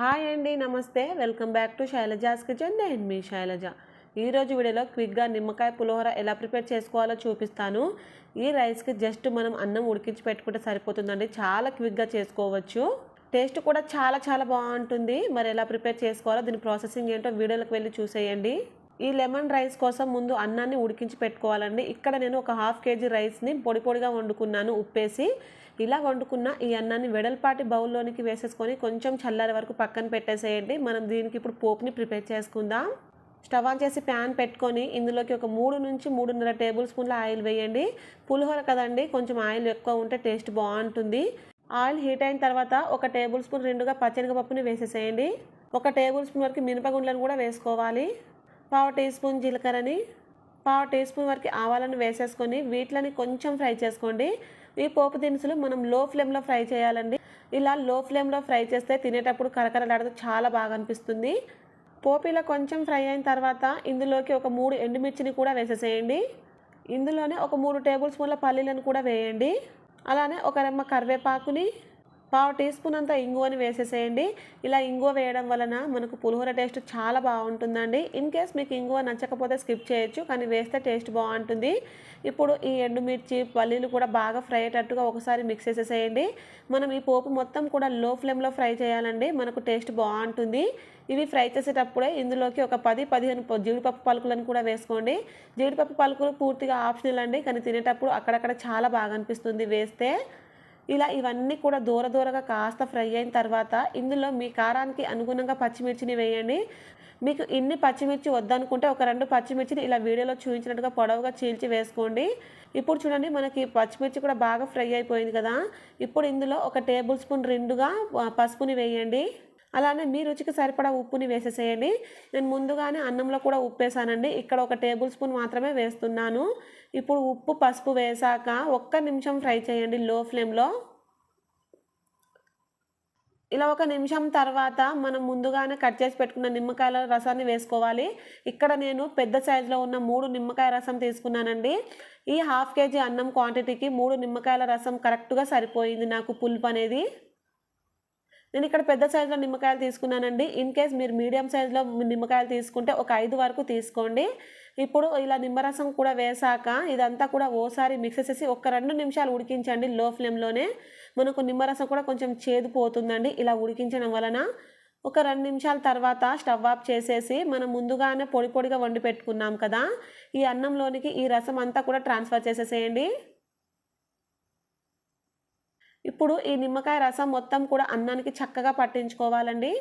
Hi అండి నమస్తే. Welcome back to Shailaja's kitchen. నేను మీ శైలజ. ఈరోజు వీడియోలో క్విక్గా నిమ్మకాయ పులిహోర ఎలా ప్రిపేర్ చేసుకోవాలో చూపిస్తాను. ఈ రైస్కి జస్ట్ మనం అన్నం ఉడికించి పెట్టుకుంటే సరిపోతుందండి. చాలా క్విక్గా చేసుకోవచ్చు. టేస్ట్ కూడా చాలా చాలా బాగుంటుంది. మరి ఎలా ప్రిపేర్ చేసుకోవాలో దీని ప్రాసెసింగ్ ఏంటో వీడియోలోకి వెళ్ళి చూసేయండి. ఈ లెమన్ రైస్ కోసం ముందు అన్నాన్ని ఉడికించి పెట్టుకోవాలండి. ఇక్కడ నేను ఒక హాఫ్ కేజీ రైస్ని పొడి పొడిగా వండుకున్నాను ఉప్పేసి. ఇలా వండుకున్న ఈ అన్నాన్ని వెడల్పాటి బౌల్లోనికి వేసేసుకొని కొంచెం చల్లారి వరకు పక్కన పెట్టేసేయండి. మనం దీనికి ఇప్పుడు పోపుని ప్రిపేర్ చేసుకుందాం. స్టవ్ ఆన్ చేసి ప్యాన్ పెట్టుకొని ఇందులోకి ఒక మూడు నుంచి మూడున్నర టేబుల్ స్పూన్ల ఆయిల్ వేయండి. పులిహోర కదండి కొంచెం ఆయిల్ ఎక్కువ ఉంటే టేస్ట్ బాగుంటుంది. ఆయిల్ హీట్ అయిన తర్వాత ఒక టేబుల్ స్పూన్ రెండుగా పచ్చనిగపప్పుని వేసేసేయండి. ఒక టేబుల్ స్పూన్ వరకు మినపగుండ్లను కూడా వేసుకోవాలి. పావు టీ స్పూన్ జీలకర్రని పావు టీ స్పూన్ వరకు ఆవాలను వేసేసుకొని వీటిని కొంచెం ఫ్రై చేసుకోండి. ఈ పోపు దినుసులు మనం లో ఫ్లేమ్లో ఫ్రై చేయాలండి. ఇలా లో ఫ్లేమ్లో ఫ్రై చేస్తే తినేటప్పుడు కరకరలాడుతూ చాలా బాగా అనిపిస్తుంది. పోపిలో కొంచెం ఫ్రై అయిన తర్వాత ఇందులోకి ఒక మూడు ఎండుమిర్చిని కూడా వేసేసేయండి. ఇందులోనే ఒక మూడు టేబుల్ స్పూన్ల పల్లీలను కూడా వేయండి. అలానే ఒక రెమ్మ కరివేపాకుని పావు టీ స్పూన్ అంతా ఇంగువని వేసేసేయండి. ఇలా ఇంగువ వేయడం వలన మనకు పులిహోర టేస్ట్ చాలా బాగుంటుందండి. ఇన్ కేస్ మీకు ఇంగువ నచ్చకపోతే స్కిప్ చేయొచ్చు కానీ వేస్తే టేస్ట్ బాగుంటుంది. ఇప్పుడు ఈ ఎండుమిర్చి పల్లీలు కూడా బాగా ఫ్రై అయ్యేటట్టుగా ఒకసారి మిక్స్ చేసేసేయండి. మనం ఈ పోపు మొత్తం కూడా లో ఫ్లేమ్లో ఫ్రై చేయాలండి. మనకు టేస్ట్ బాగుంటుంది. ఇవి ఫ్రై చేసేటప్పుడే ఇందులోకి ఒక పది పదిహేను జీడిపప్పు పలుకులను కూడా వేసుకోండి. జీడిపప్పు పలుకులు పూర్తిగా ఆప్షనల్ అండి కానీ తినేటప్పుడు అక్కడక్కడ చాలా బాగా అనిపిస్తుంది వేస్తే. ఇలా ఇవన్నీ కూడా దూర దూరగా కాస్త ఫ్రై అయిన తర్వాత ఇందులో మీ కారానికి అనుగుణంగా పచ్చిమిర్చిని వేయండి. మీకు ఇన్ని పచ్చిమిర్చి వద్దనుకుంటే ఒక రెండు పచ్చిమిర్చిని ఇలా వీడియోలో చూపించినట్టుగా పొడవుగా చీల్చి వేసుకోండి. ఇప్పుడు చూడండి మనకి పచ్చిమిర్చి కూడా బాగా ఫ్రై అయిపోయింది కదా. ఇప్పుడు ఇందులో ఒక టేబుల్ స్పూన్ రెండుగా పసుపుని వేయండి. అలానే మీ రుచికి సరిపడా ఉప్పుని వేసేసేయండి. నేను ముందుగానే అన్నంలో కూడా ఉప్పు వేసానండి ఇక్కడ ఒక టేబుల్ స్పూన్ మాత్రమే వేస్తున్నాను. ఇప్పుడు ఉప్పు పసుపు వేసాక ఒక్క నిమిషం ఫ్రై చేయండి లో ఫ్లేమ్లో. ఇలా ఒక నిమిషం తర్వాత మనం ముందుగానే కట్ చేసి పెట్టుకున్న నిమ్మకాయల రసాన్ని వేసుకోవాలి. ఇక్కడ నేను పెద్ద సైజులో ఉన్న మూడు నిమ్మకాయ రసం తీసుకున్నానండి. ఈ హాఫ్ కేజీ అన్నం క్వాంటిటీకి మూడు నిమ్మకాయల రసం కరెక్ట్గా సరిపోయింది నాకు పులుపు అనేది. నేను ఇక్కడ పెద్ద సైజులో నిమ్మకాయలు తీసుకున్నానండి. ఇన్ కేస్ మీరు మీడియం సైజులో నిమ్మకాయలు తీసుకుంటే ఒక ఐదు వరకు తీసుకోండి. ఇప్పుడు ఇలా నిమ్మరసం కూడా వేసాక ఇదంతా కూడా ఓసారి మిక్స్ చేసి ఒక రెండు నిమిషాలు ఉడికించండి లో ఫ్లేమ్లోనే మనకు నిమ్మరసం కూడా కొంచెం చేదు పోతుందండి. ఇలా ఉడికించడం వలన ఒక రెండు నిమిషాల తర్వాత స్టవ్ ఆఫ్ చేసేసి మనం ముందుగానే పొడి పొడిగా వండి పెట్టుకున్నాం కదా. ఈ అన్నంలోనికి ఈ రసం అంతా కూడా ట్రాన్స్ఫర్ చేసేసేయండి. ఇప్పుడు ఈ నిమ్మకాయ రసం మొత్తం కూడా అన్నానికి చక్కగా పట్టించుకోవాలండి.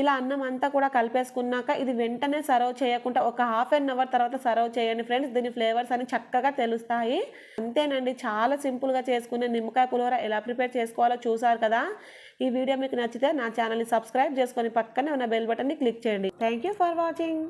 ఇలా అన్నం అంతా కూడా కలిపేసుకున్నాక ఇది వెంటనే సర్వ్ చేయకుండా ఒక హాఫ్ అన్ అవర్ తర్వాత సర్వ్ చేయండి ఫ్రెండ్స్. దీని ఫ్లేవర్స్ అని చక్కగా తెలుస్తాయి. అంతేనండి చాలా సింపుల్గా చేసుకునే నిమ్మకాయ పులిహోర ఎలా ప్రిపేర్ చేసుకోవాలో చూసారు కదా. ఈ వీడియో మీకు నచ్చితే నా ఛానల్ని సబ్స్క్రైబ్ చేసుకొని పక్కనే ఉన్న బెల్ బటన్ని క్లిక్ చేయండి. Thank for watching.